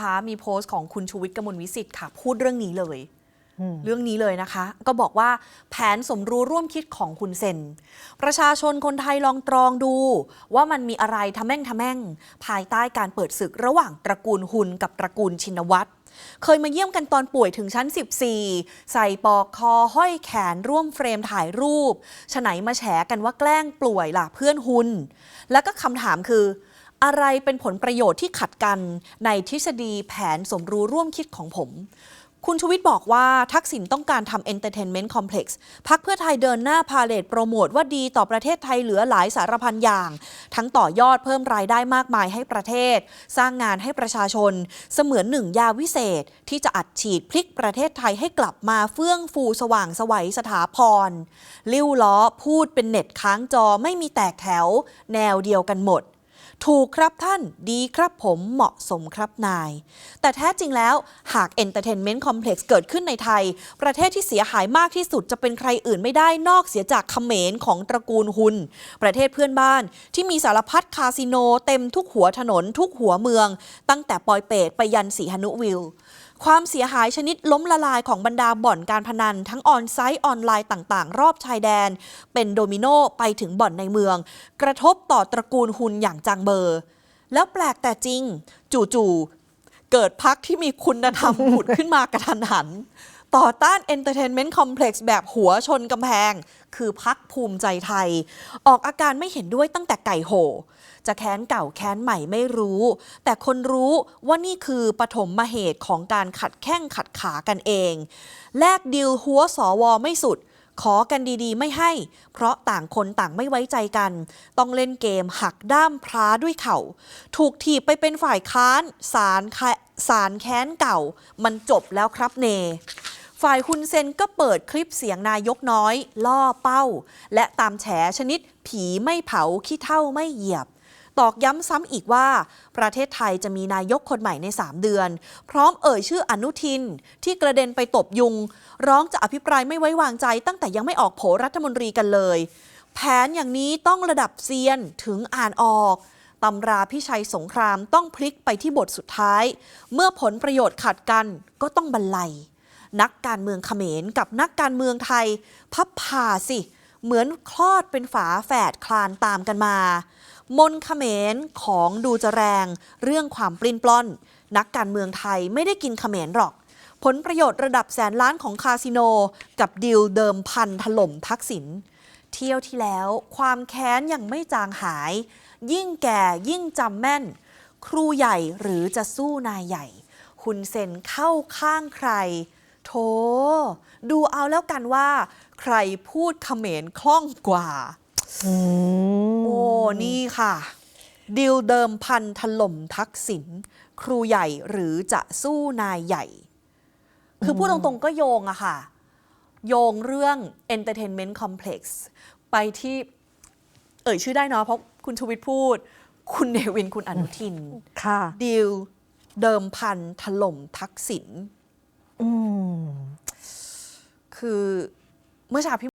คะมีโพสต์ของคุณชูวิทย์กมลวิสิทธิ์ค่ะ พูดเรื่องนี้เลยอืมเรื่องนี้เลยนะคะ ก็บอกว่าแผนสมรู้ร่วมคิดของคุณเซน ประชาชนคนไทยลองตรองดู ว่ามันมีอะไรทำแม่งทำแม่ง ภายใต้การเปิดศึกระหว่างตระกูลหุนกับตระกูลชินวัตรเคยมาเยี่ยมกันตอนป่วยถึงชั้น 14 ใส่ปลอกคอห้อยแขนร่วมเฟรมถ่ายรูปฉะไหนมาแฉกันว่าแกล้งป่วยล่ะเพื่อนหุนแล้วก็คำถามคือ อะไรเป็นผลประโยชน์ที่ขัดกันในทฤษฎีแผนสมรู้ร่วมคิดของผม คุณชูวิทย์บอกว่าทักษิณต้องการทำ Entertainment Complex พักเพื่อไทยเดินหน้าพาเลทโปรโมทว่าดีต่อประเทศไทยเหลือหลายสารพันอย่าง ทั้งต่อยอดเพิ่มรายได้มากมายให้ประเทศ สร้างงานให้ประชาชน เสมือนหนึ่งยาวิเศษที่จะอัดฉีดพลิกประเทศไทยให้กลับมาเฟื่องฟูสว่างสวัยสถาพร ลิ้วล้อพูดเป็นเน็ตค้างจอไม่มีแตกแถว แนวเดียวกันหมด ถูกครับท่านดีครับผมเหมาะสมครับนาย แต่แท้จริงแล้วหาก Entertainment Complex เกิดขึ้นในไทย ประเทศที่เสียหายมากที่สุดจะเป็นใครอื่นไม่ได้นอกเสียจากเขมรของตระกูลหุนประเทศเพื่อนบ้านที่มีสารพัดคาสิโนเต็มทุกหัวถนนทุกหัวเมือง ตั้งแต่ปอยเปตไปยันสีหนุวิล ความเสียหายชนิดล้มละลายของบรรดาบ่อนการพนัน ทั้งออนไซต์ออนไลน์ต่าง ๆ รอบชายแดน เป็นโดมิโนไปถึงบ่อนในเมือง กระทบต่อตระกูลหุนอย่างจังเบอร์ แล้วแปลกแต่จริง จู่ๆเกิดพักที่มีคุณธรรมผุดขึ้นมากระทันหัน ต่อต้าน Entertainment Complex แบบหัวชนกำแพง คือพักภูมิใจไทย ออกอาการไม่เห็นด้วยตั้งแต่ไก่โห จะแค้นเก่าแค้นใหม่ไม่รู้ แต่คนรู้ว่านี่คือปฐมมาเหตุของการขัดแข้งขัดขากันเอง แลกดิลหัวสวไม่สุด ขอกันดีๆ ไม่ให้ เพราะต่างคนต่างไม่ไว้ใจกัน ต้องเล่นเกมหักด้ามพร้าด้วยเข่า ถูกถีบไปเป็นฝ่ายค้านสารแคสารแค้นเก่า มันจบแล้วครับเน ฝ่ายฮุนเซนก็เปิดคลิปเสียงนายกน้อย ล่อเป้า และตามแฉชนิด ผีไม่เผาขี้เท่าไม่เหยียบ ตอกย้ำซ้ำอีกว่า ประเทศไทยจะมีนายกคนใหม่ใน 3 เดือน พร้อมเอ่ยชื่ออนุทิน ที่กระเด็นไปตบยุง ร้องจะอภิปรายไม่ไว้วางใจ ตั้งแต่ยังไม่ออกโผรัฐมนตรีกันเลย แผนอย่างนี้ต้องระดับเซียนถึงอ่านออกตำราพิชัยสงครามต้องพลิกไปที่บทสุดท้าย เมื่อผลประโยชน์ขัดกันก็ต้องบรรลัย นักการเมืองเขมรกับนักการเมืองไทย พับผ่าสิ เหมือนคลอดเป็นฝาแฝดคลานตามกันมา มนเขมรของดูจะแรง เรื่องความปลิ้นปล้อน นักการเมืองไทยไม่ได้กินเขมรหรอก ผลประโยชน์ระดับแสนล้านของคาสิโน กับดิลเดิมพันถล่มทักษิณเที่ยวที่แล้วความแค้นยังไม่จางหาย ยิ่งแก่ยิ่งจำแม่น ครูใหญ่หรือจะสู้นายใหญ่ คุณเซนเข้าข้างใคร โถ ดูเอาแล้วกันว่า ใครพูดเขมรคล่องกว่าอืมโอ้ นี่ค่ะ ดิลเดิมพันถล่มทักษิณครูใหญ่หรือจะสู้นายใหญ่ คือพูดตรงๆก็โยงอะค่ะ โยงเรื่อง Entertainment Complex ไปที่ เอ่ยชื่อได้เนาะเพราะคุณชูวิทย์พูด คุณเนวินคุณอนุทิน ค่ะ ดิลเดิมพันถล่มทักษิณอืม คือเมื่อเช้าพี่